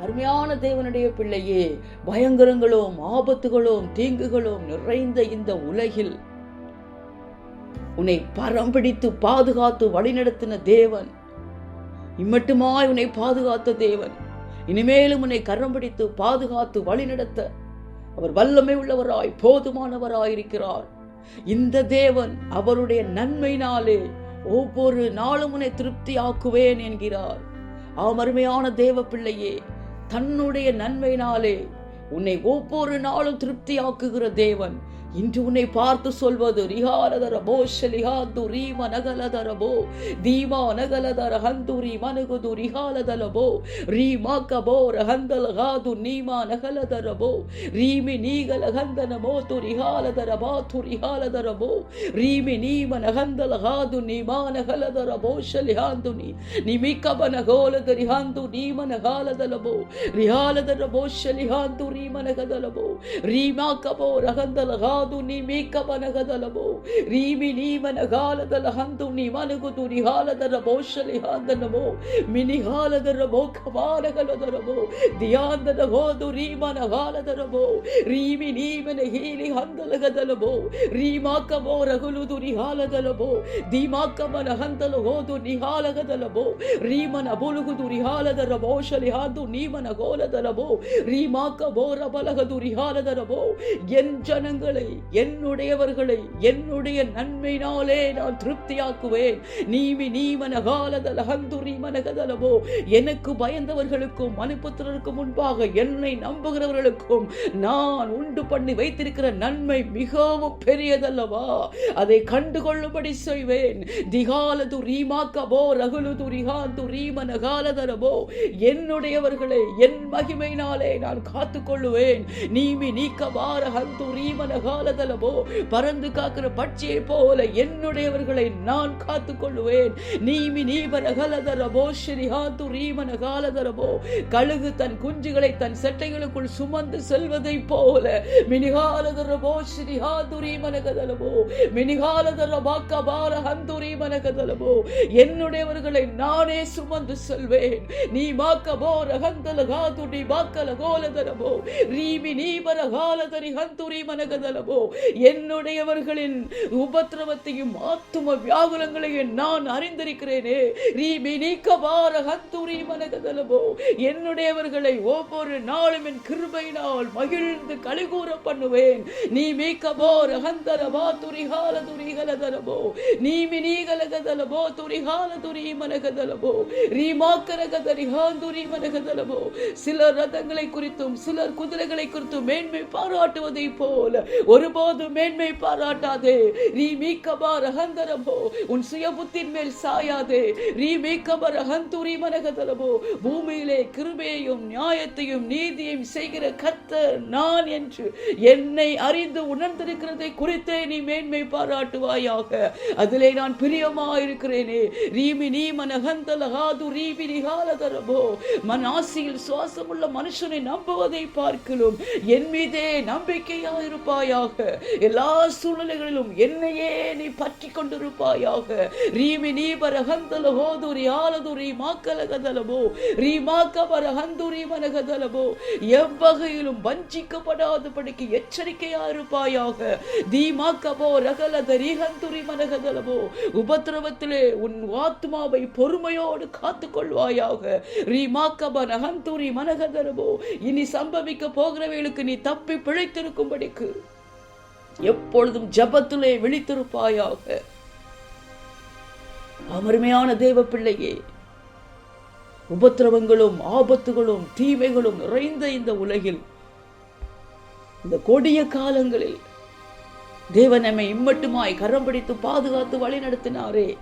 அருமையான தேவனுடைய பிள்ளையே பயங்கரங்களும் ஆபத்துகளும் தீங்குகளும் நிறைந்த இந்த உலகில். உன்னை பரம் பிடித்து பாதுகாத்து வழிநடத்தின தேவன். இம்மட்டுமாய் உன்னை பாதுகாத்த தேவன். இனிமேலும் உன்னை கரம் பிடித்து பாதுகாத்து வழிநடத்த. அவர் வல்லமை உள்ளவராய் போதுமானவராயிருக்கிறார். இந்த தேவன் அவருடைய நன்மையினாலே ஒவ்வொரு நாளும் உன்னை திருப்தியாக்குவேன் என்கிறார். ஆம் அருமையான தேவ பிள்ளையே தன்னுடைய நன்மையினாலே உன்னை ஒவ்வொரு நாளும் திருப்தியாக்குகிற தேவன். இன்று உன்னை பார்த்து சொல்வது ரிஹாரதரபோ ஷலிஹாந்து ரீம நகலதரபோ தீமா நகலதர ஹந்துரி மனுகுது ரிஹாலதலபோ ரீமா கபோ ரஹந்தல் ஹாது நீமா நகலதரபோ ரீமி நீகல ஹந்தனமோ து ரிஹாலதரபா து ரிஹாலதரபோ ரீமி நீம நகந்தல் ஹாது நீமா நகலதரபோ ஷலிஹாந்து நீ நிமிக்கப நகோலத ரிஹாந்து நீம நகாலதலபோ ரிஹாலதரபோ ஷலிஹாந்து ரீம நகதலபோ ரீமா கபோ ரஹந்தல் ஹாது ಹಾದು ನೀ ಮೇಕಬನಗದಲಬೋ ರೀಮಿ ನೀಮನಗಾಲದಲ ಹಂತು ನೀ ಮನಗುದು ರಿಹಾಲದರ ಬೋಷಲಿ ಹಾಂದನಬೋ ಮಿನಿಹಾಲದರ ಬೋಖಮಾನಗಲದರಬೋ ದಿಯಾಂದನ ಹೋದು ರೀಮನಗಾಲದರಬೋ ರೀಮಿ ನೀಮನ ಹೀಲಿ ಹಂದಲಗದಲಬೋ ರೀಮಾಕಬೋ ರಗುಲುದು ರಿಹಾಲದಲಬೋ ದೀಮಾಕಮನ ಹಂದಲ ಹೋದು ನಿಹಾಲಗದಲಬೋ ರೀಮನ ಬುಲುಗುದು ರಿಹಾಲದರ ಬೋಷಲಿ ಹಾದು நீமன கோலதரபோ ரீமாக்க போர பலகது ரிஹாலதரபோ என் ஜனங்களை என்னுடையவர்களை என்னுடைய நன்மையினாலே நான் திருப்தியாக்குவேன். நீமி நீமன காலதல் ஹந்துரி மனகதலவோ எனக்கு பயந்தவர்களுக்கும் மனுபுத்திரருக்கும் முன்பாக என்னை நம்புகிறவர்களுக்கும் நான் உண்டு பண்ணி வைத்திருக்கிற நன்மை மிகவும் பெரியதல்லவா. அதை கண்டுகொள்ளும்படி செய்வேன். திகாலது ரீமாக்கவோ ரகுலுது ரிஹாந்து ரீமன காலதரவோ என்னுடையவர்களை என் மகிமையினாலே நான் காத்துக்கொள்ளுவேன். நீமி நீக்க வார ஹந்து ரீமன காலதலபோ பறந்து காக்கிற பட்சியை போல என்னுடையவர்களை நான் காத்துக்கொள்ளுவேன். நீமி நீபன கலதரமோ ஸ்ரீஹாத்து ரீமன காலதரமோ கழுகு தன் குஞ்சுகளை தன் செட்டைகளுக்குள் சுமந்து செல்வதை போல மினிகாலதரமோ ஸ்ரீஹாத்து ரீமன கதலமோ மினிகாலதர பாக்க பார ஹந்து என்னுடையவர்களை நானே சுமந்து செல்வேன். நீ மாக்கபோ ரகந்தல காதுடி பாக்கல கோலதரபோ ரீமி நீபர காலதரி ஹந்துரி மனகதலபோ என்னுடையவர்களின் உபத்திரவத்தையும் ஆத்தும வியாகுலங்களையும் நான் அறிந்திருக்கிறேனே. ரீமி நீக்கபார ஹத்துரி மனகதலபோ என்னுடையவர்களை ஒவ்வொரு நாளும் என் கிருபையினால் மகிழ்ந்து கலிகூற பண்ணுவேன். நீ மீக்கபோ ரகந்தர பா துரிகால துரிகலதரபோ நீமி நீகலகதலபோ துரிகால துரி மனகதலபோ ரீமாக்கரகதரி ஹாந்துரி மனகதலபோ சிலர் ரதங்களை குறித்தும் சிலர் குதிரைகளை குறித்தும் மேன்மை பாராட்டுவதை போல ஒருபோதும் மேன்மை பாராட்டாதே. ரீ மீக்கபா ரகந்தரமோ உன் சுயபுத்தின் மேல் சாயாதே. ரீ மீக்கப ரகந்துரி மனகதலபோ பூமியிலே கிருபையையும் நியாயத்தையும் நீதியையும் செய்கிற கத்த நான் என்று என்னை அறிந்து உணர்ந்திருக்கிறதை குறித்தே நீ மேன்மை பாராட்டுவாயாக. அதிலே நான் பிரியமாயிருக்கிறேனே. ரீமி நீ மனகந்தலகாது ரீபி நிகாலதரபோ. மனாசியில் சுவாசமுள்ள மனுஷனை நம்புவதை பார்க்கலும் என் மீதே நம்பிக்கையாயிருப்பாயாக இருப்பாயாக எல்லா சூழ்நிலைகளிலும் என்னையே நீ பற்றி கொண்டிருப்பாயாக ரீமி நீ பரகந்தல ஹோதுரி ஆலதுரி மாக்கலகதலபோ ரீ மாக்கபர ஹந்துரி மனகதலமோ. எவ்வகையிலும் வஞ்சிக்கப்படாதபடிக்கு எச்சரிக்கையா இருப்பாயாக. தீமாக்கபோ ரகலத ரீஹந்துரி மனகதலமோ. உபத்திரவத்திலே உன் ஆத்மாவை பொறுமையோடு காத்துக்கொள்வாயாக. ரீமாக்கப நகந்துரி மனகதரபோ இனி சம்பவிக்க போகிறவைகளுக்கு நீ தப்பி பிழைத்திருக்கும்படிக்கு. எப்பொழுதும் ஜபத்திலே விழித்திருப்பாயாக. அமருமையான தேவ பிள்ளையே உபத்திரவங்களும் ஆபத்துகளும் தீமைகளும் நிறைந்த இந்த உலகில் இந்த கொடிய காலங்களில் தேவன் நம்மை இம்மட்டுமாய் கரம் பிடித்து பாதுகாத்து வழி நடத்தினாரே.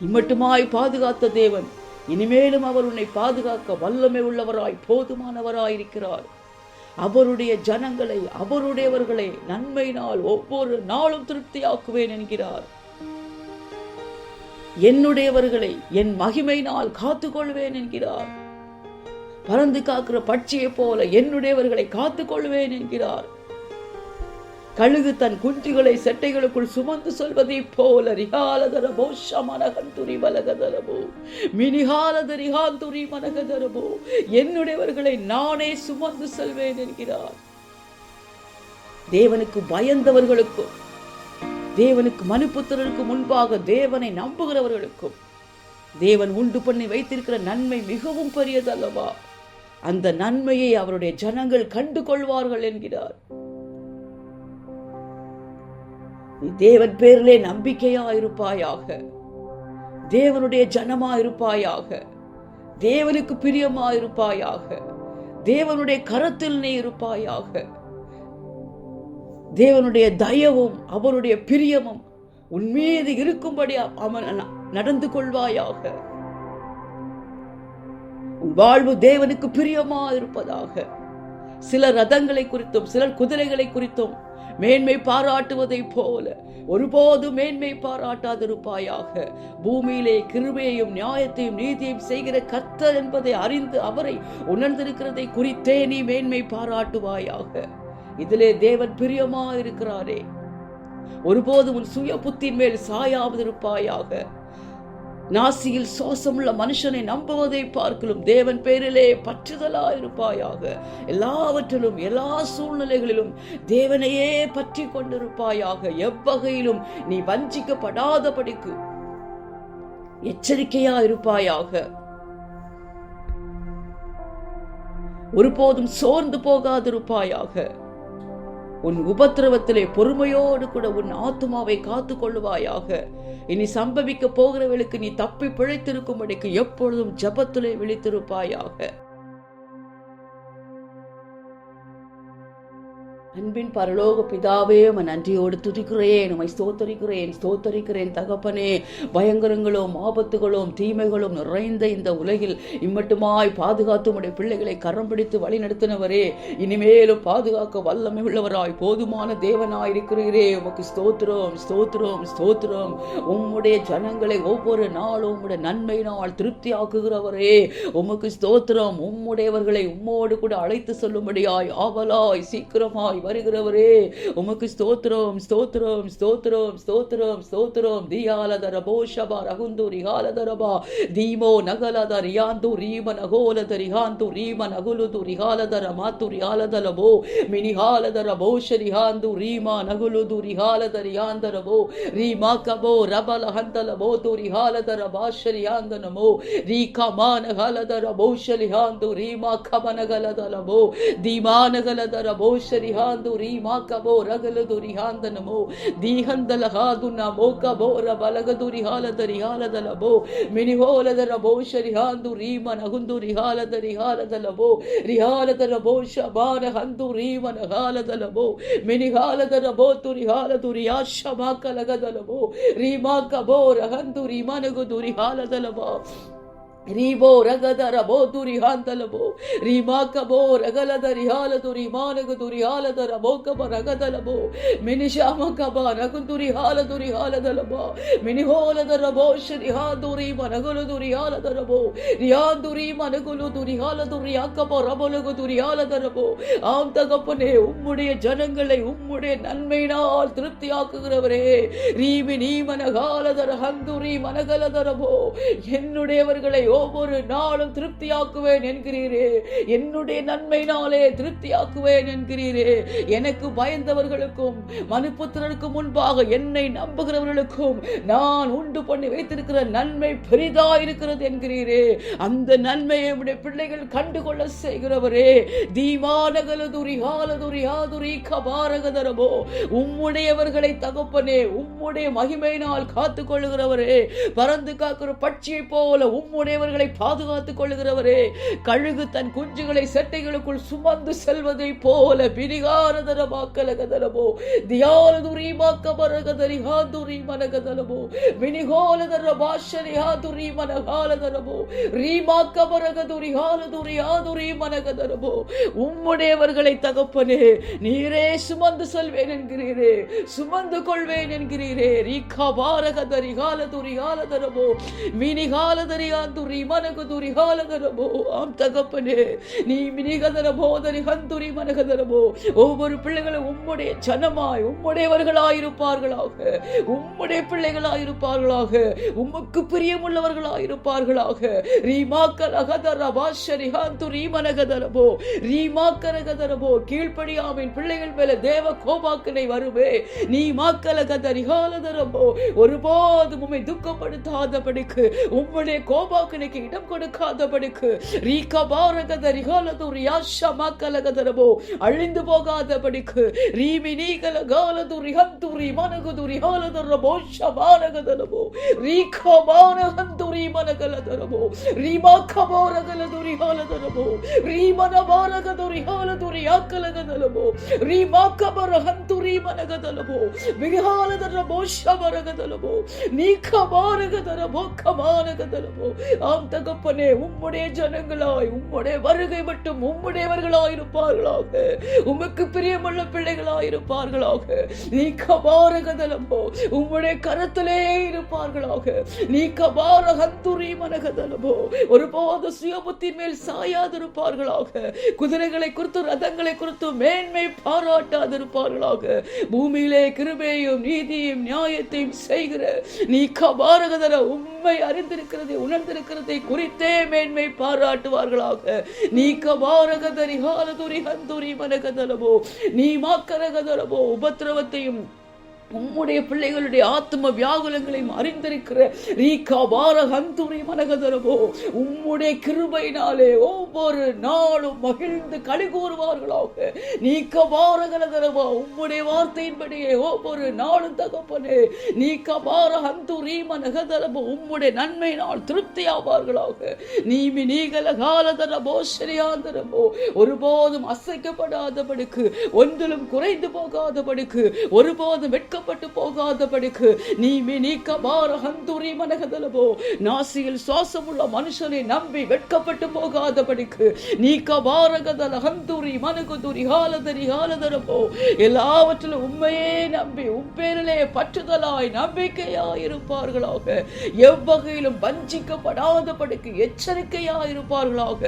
இம்மட்டுமாய் பாதுகாத்த தேவன் இனிமேலும் அவர் உன்னை பாதுகாக்க வல்லமை உள்ளவராய் போதுமானவராய் இருக்கிறார் அவருடைய ஜனங்களை அவருடையவர்களை நன்மையினால் ஒவ்வொரு நாளும் திருப்தியாக்குவேன் என்கிறார். என்னுடையவர்களை என் மகிமையினால் காத்துக்கொள்வேன் என்கிறார். பறந்து காக்கிற பட்சியைப் போல என்னுடையவர்களை காத்துக்கொள்வேன் என்கிறார். கழுகு தன் குஞ்சுகளை செட்டைகளுக்குள் சுமந்து சொல்வதை போல ரிகாலதர போஷ மனகந்துரி மலகதரபோ மினிகாலத ரிகாந்துரி மனகதரபோ என்னுடையவர்களை நானே சுமந்து செல்வேன் என்கிறார். தேவனுக்கு பயந்தவர்களுக்கும் தேவனுக்கு மனுப்புத்திரருக்கு முன்பாக தேவனை நம்புகிறவர்களுக்கும் தேவன் உண்டு பண்ணி வைத்திருக்கிற நன்மை மிகவும் பெரியதல்லவா? அந்த நன்மையை அவருடைய ஜனங்கள் கண்டு கொள்வார்கள் என்கிறார். நீ தேவன் பேரிலே நம்பிக்கையா இருப்பாயாக. தேவனுடைய ஜனமா இருப்பாயாக. தேவனுக்கு பிரியமா இருப்பாயாக. தேவனுடைய கரத்தில் நீ இருப்பாயாக. தேவனுடைய தயவும் அவருடைய பிரியமும் உன் மீது இருக்கும்படி அவன் நடந்து கொள்வாயாக. உன் வாழ்வு தேவனுக்கு பிரியமா இருப்பதாக. சிலர் ரதங்களை குறித்தும் சிலர் குதிரைகளை குறித்தும் மேன்மை பாராட்டுவதை போல ஒருபோது மேன்மை பாராட்டாதிருப்பாயாக. பூமியிலே கிருமையையும் நியாயத்தையும் நீதியையும் செய்கிற கர்த்தர் என்பதை அறிந்து அவரை உணர்ந்திருக்கிறதை குறித்தே நீ மேன்மை பாராட்டுவாயாக. இதிலே தேவன் பிரியமா இருக்கிறாரே ஒருபோதும் உன் சுய புத்தின் மேல் சாயாவதிருப்பாயாக நாசியில் சுவாசமுள்ள மனுஷனை நம்புவதை பார்க்கலும் தேவன் பேரிலே பற்றுதலா இருப்பாயாக எல்லாவற்றிலும் எல்லா சூழ்நிலைகளிலும் தேவனையே பற்றி கொண்டிருப்பாயாக. எவ்வகையிலும் நீ வஞ்சிக்கப்படாதபடிக்கு எச்சரிக்கையா இருப்பாயாக ஒருபோதும் சோர்ந்து போகாதிருப்பாயாக. உன் உபத்திரவத்திலே பொறுமையோடு கூட உன் ஆத்துமாவை காத்து கொள்வாயாக இனி சம்பவிக்க போகிறவர்களுக்கு நீ தப்பி பிழைத்திருக்கும்படிக்கு எப்பொழுதும் ஜபத்திலே விழித்திருப்பாயாக. அன்பின் பரலோக பிதாவே உம்மை நன்றியோடு துதிக்கிறேன் உமை ஸ்தோத்தரிக்கிறேன் ஸ்தோத்தரிக்கிறேன் தகப்பனே. பயங்கரங்களும் ஆபத்துகளும் தீமைகளும் நிறைந்த இந்த உலகில் இம்மட்டுமாய் பாதுகாத்து உடைய பிள்ளைகளை கரம் பிடித்து வழி நடத்தினவரே. இனிமேலும் பாதுகாக்க வல்லமை உள்ளவராய் போதுமான தேவனாய் இருக்கிறீரே. உமக்கு ஸ்தோத்திரம் ஸ்தோத்திரம் ஸ்தோத்திரம். உம்முடைய ஜனங்களை ஒவ்வொரு நாளும் உம்முடைய நன்மையினால் திருப்தி ஆக்குகிறவரே உமக்கு ஸ்தோத்திரம். உம்முடையவர்களை உம்மோடு கூட அழைத்து சொல்லும்படியாய் ஆவலாய் சீக்கிரமாய் அவருகிறவரே உமக்கு ஸ்தோத்திரம் ஸ்தோத்திரம் ஸ்தோத்திரம் ஸ்தோத்திரம் ஸ்தோத்திரம் தியாலத ரபோ ஷபா ரகுந்து ரிகாலத ரபா தீமோ நகலத ரியாந்து ரீம நகோலத ரிஹாந்து ரீம நகுலுது ரிகாலத ரமாத்து ரியாலத ரபோ மினிஹாலத ரபோ ஷரிஹாந்து ரீமா நகுலுது ரிஹாலத ரியாந்த ரபோ ரீமா கபோ ரபல ಹಂತಲ ಬೋತು ರಿಹಾಲದರ ಭಾಷರಿಯಾಂದ ನಮೋ ರೀ ಕಮಾನಗಲದರ ಬಹುಶಲಿಹಾಂದು ರೀಮಾ ಕಮನಗಲದ ನಮೋ ದೀಮಾನಗಲದರ ಬಹುಶರಿಹಾಂದು ರೀಮಾ ಕಬೋ ರಗಲದು ರಿಹಾಂದನಮೋ ದೀಹಂದಲ ಹಾದು ನಮೋ ಕಬೋ ರಬಲಗದು ರಿಹಾಲದ ರಿಹಾಲದಲಬೋ ಮಿನಿಹೋಲದರ ಬೋಷರಿಹಾಂದು ರೀಮ ನಗುಂದು ರಿಹಾಲದ ರಿಹಾಲದಲಬೋ ರಿಹಾಲದರ ಬೋಷ ಬಾರ ಹಂದು ರೀಮನ ಹಾಲದಲಬೋ ಮಿನಿಹಾಲದರ ಬೋತು ರಿಹಾಲದು ರಿಯಾಶ ಮಾಕಲಗದಲಬೋ ರೀಮಾ ಕಬೋ ರಹಂದು ರೀಮನಗುದು ರಿಹಾಲದಲಬೋ ರೀಬೋ ರಗದರ ಬೋ ತುರಿಹಾಂತಲಬೋ ರೀಮಾ ಕಬೋ ರಗಲದ ರಿಹಾಲದು ರಿಮಾನಗದು ರಿಹಾಲದರ ಬೋಕಬ ರಗದಲಬೋ ಮಿನಿಶಾಮ ಕಬ ನಗುದು ರಿಹಾಲದು ರಿಹಾಲದಲಬ ಮಿನಿಹೋಲದರ ಬೋಷ ರಿಹಾದು ರೀಮ ನಗುಲುದು ರಿಹಾಲದರಬೋ ರಿಯಾಂದು ರೀಮ ನಗುಲುದು ರಿಹಾಲದು ரியாக்கபோ ரபலகுது ரியாலதரபோ ஆம் தகப்பனே உம்முடைய ஜனங்களை உம்முடைய நன்மையினால் திருப்தியாக்குகிறவரே ரீமி நீ மனகாலதர ஹந்துரி மனகலதரபோ என்னுடையவர்களை ஒவ்வொரு நாளும் திருப்தியாக்குவேன் என்கிறீரே. என்னுடைய நன்மையினாலே திருப்தியாக்குவேன் என்கிறீரே. எனக்கு பயந்தவர்களுக்கும் மனுப்புத்திரருக்கு முன்பாக என்னை நம்புகிறவர்களுக்கும் நான் உண்டு பண்ணி வைத்திருக்கிற நன்மை பெரிதா இருக்கிறது என்கிறீரே. அந்த நன்மையை உடைய பிள்ளைகள் கண்டுகொள்ள செய்கிறவரே. தீமானகலதுரி ஹாலதுரி ஹாதுரி கபாரகதரபோ. உம்முடையவர்களை தகப்பனே உம்முடைய மகிமையினால் காத்துக் கொள்ளுகிறவரே பறந்து காக்கிற பட்சியை போல அவர்களை பாதுகாத்துக் கொள்கிறவரே கழுகு தன் குஞ்சுகளை செட்டைகளுக்குள் சுமந்து செல்வதை போல பிரிகாரதரமாக்கலகதரமோ தியாலதுரி மாக்கபரகதரி ஹாதுரி வினிகோலதர பாஷரி மனகாலதரமோ மனகாலதரபோ ரீமாக்கபரகதுரி ஹாலதுரி ஆதுரி மனகதரமோ உம்முடையவர்களை தகப்பனே நீரே சுமந்து செல்வேன் என்கிறீரே சுமந்து கொள்வேன் என்கிறீரே ரீகா பாரகதரி ஹாலதுரி ஹாலதரபோ மினி ஹாலதரி ஆந்துரி மனகுதுரி ஹாலகரபோ ஆம் தகப்பனே. நீ மினிகதர போதரி ஹந்துரி மனகதரபோ ஒவ்வொரு பிள்ளைகளும் உம்முடைய ஜனமாய் உம்முடையவர்களாயிருப்பார்களாக. உம்முடைய பிள்ளைகளாயிருப்பார்களாக. உமக்கு பிரியமுள்ளவர்களாயிருப்பார்களாக. ரீமாக்கரகதர பாஷரி ஹந்துரி மனகதரபோ ரீமாக்கரகதரபோ கீழ்ப்படியாமின் பிள்ளைகள் மேல தேவ கோபாக்கனை வருவே நீ மாக்கலகத ஹாலதரபோ ஒருபோதும் உம்மை துக்கப்படுத்தாதபடிக்கு உம்முடைய கோபாக்கனை கோபாக்கனைக்கு இடம் கொடுக்காதபடிக்கு ரீகா பாரகத ரியாஷா மாக்கலகதரபோ அழிந்து போகாதபடிக்கு. ரீமினி நீகல ரிஹந்து ரிமனகுது ரிஹாலதரபோ ஷபானகதரபோ ரீகா ரிமனகலதரபோ. ரிஹாலதரபோ ரிஹாலது ரியாக்கலகதரபோ கபரகந்து ரிமனகதரபோ விகாலதரபோ ஷபரகதரபோ நீ ஆம் தகப்பனே உம்முடைய ஜனங்களாய் உம்முடைய வருகை மட்டும் உம்முடையவர்களாய் இருப்பார்களாக. உமக்கு பிரியமுள்ள பிள்ளைகளாய் இருப்பார்களாக. நீ கபாரகதலமோ உம்முடைய கரத்திலே இருப்பார்களாக. நீ மனகதலபோ ஒரு ஒருபோது சுயபுத்தின் மேல் சாயாதிருப்பார்களாக. குதிரைகளை குறித்து ரதங்களை குறித்து மேன்மை பாராட்டாதிருப்பார்களாக. பூமியிலே கிருபையும் நீதியும் நியாயத்தையும் செய்கிற நீ கபாரகதர உண்மை அறிந்திருக்கிறதை உணர்ந்திருக்கிறதை குறித்தே மேன்மை பாராட்டுவார்களாக. நீ கபாரகதரி ஹாலதுரி ஹந்துரி மனகதலமோ நீ மாக்கரகதலமோ உபத்திரவத்தையும் உம்முடைய பிள்ளைகளுடைய ஆத்ம வியாகுலங்களையும் அறிந்திருக்கிற ரீகா பார ஹந்துரி மனகதரவோ உம்முடைய கிருபையினாலே ஒவ்வொரு நாளும் மகிழ்ந்து களி கூறுவார்களாக. நீக்க பாரகலதரவா உம்முடைய வார்த்தையின்படியே ஒவ்வொரு நாளும் தகப்பனே நீக்க பார ஹந்துரி மனகதரவோ உம்முடைய நன்மை நாள் திருப்தி ஆவார்களாக நீமி நீகல காலதரவோ சரியாந்தரவோ ஒருபோதும் அசைக்கப்படாதபடிக்கு ஒன்றிலும் குறைந்து போகாதபடிக்கு ஒருபோதும் வெட்க நீக்கப்பட்டு போகாதபடிக்கு நீ நீக்க பார ஹந்துரி மனகதலபோ நாசியில் சுவாசமுள்ள மனுஷனை நம்பி வெட்கப்பட்டு போகாதபடிக்கு நீக்க பாரகதல ஹந்துரி மனகுதுரி ஹாலதரி ஹாலதரபோ. எல்லாவற்றிலும் உண்மையே நம்பி உப்பேரிலே பற்றுதலாய் நம்பிக்கையாய் இருப்பார்களாக எவ்வகையிலும் வஞ்சிக்கப்படாதபடிக்கு எச்சரிக்கையாய் இருப்பார்களாக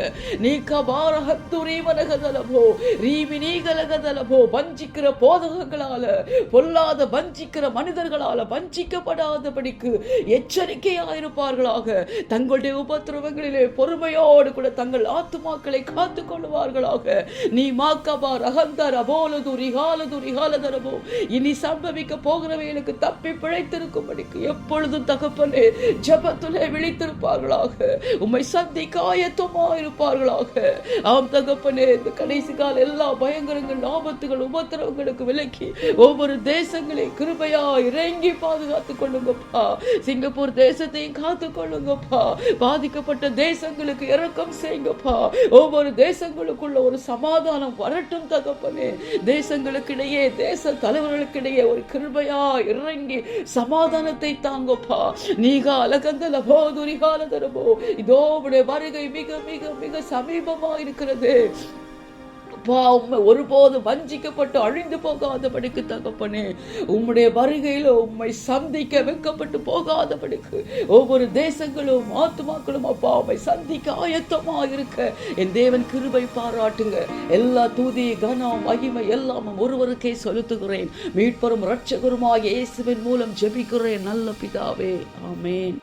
நீக்க பார ஹந்துரி மனகதலபோ ரீமி நீகலகதலபோ வஞ்சிக்கிற போதகங்களால பொல்லாத வஞ்சிக்கிற மனிதர்களால வஞ்சிக்கப்படாதபடிக்கு எச்சரிக்கையா இருப்பார்களாக தங்களுடைய உபத்திரவங்களிலே பொறுமையோடு கூட தங்கள் ஆத்துமாக்களை காத்து கொள்வார்களாக நீ மாக்கபா ரகந்தர அபோலது ரிகாலது ரிகாலதரபோ இனி சம்பவிக்க போகிறவைகளுக்கு தப்பி பிழைத்திருக்கும்படிக்கு எப்பொழுதும் தகப்பனே ஜபத்துலே விழித்திருப்பார்களாக. உம்மை சந்திக்க ஆயத்தமா இருப்பார்களாக ஆம் தகப்பனே இந்த கடைசி கால எல்லா பயங்கரங்கள் ஆபத்துகள் உபத்திரவங்களுக்கு விலக்கி ஒவ்வொரு தேசங்களை கிருபையா இறங்கி பாதுகாத்துக் கொள்ளுங்கப்பா. சிங்கப்பூர் தேசத்தையும் காத்துக் கொள்ளுங்கப்பா. பாதிக்கப்பட்ட தேசங்களுக்கு இறக்கம் செய்யுங்கப்பா. ஒவ்வொரு தேசங்களுக்குள்ள ஒரு சமாதானம் வரட்டும் தகப்பனே. தேசங்களுக்கிடையே தேச தலைவர்களுக்கிடையே ஒரு கிருபையா இறங்கி சமாதானத்தை தாங்கப்பா. நீக அலகந்தல போதுரிகால தரபோ இதோ உடைய வருகை மிக மிக மிக சமீபமா இருக்கிறது அப்பா உம்மை ஒருபோதும் வஞ்சிக்கப்பட்டு அழிந்து போகாதபடிக்கு தகப்பனே உம்முடைய வருகையில் உம்மை சந்திக்க வைக்கப்பட்டு போகாதபடிக்கு ஒவ்வொரு தேசங்களும் ஆத்துமாக்களும் அப்பா உம்மை சந்திக்க ஆயத்தமாக இருக்க என் தேவன் கிருபை பாராட்டுங்க. எல்லா தூதி கனம் மகிமை எல்லாம் ஒருவருக்கே செலுத்துகிறேன். மீட்பரும் இரட்சகருமாக இயேசுவின் மூலம் ஜெபிக்கிறேன். நல்ல பிதாவே. ஆமேன்.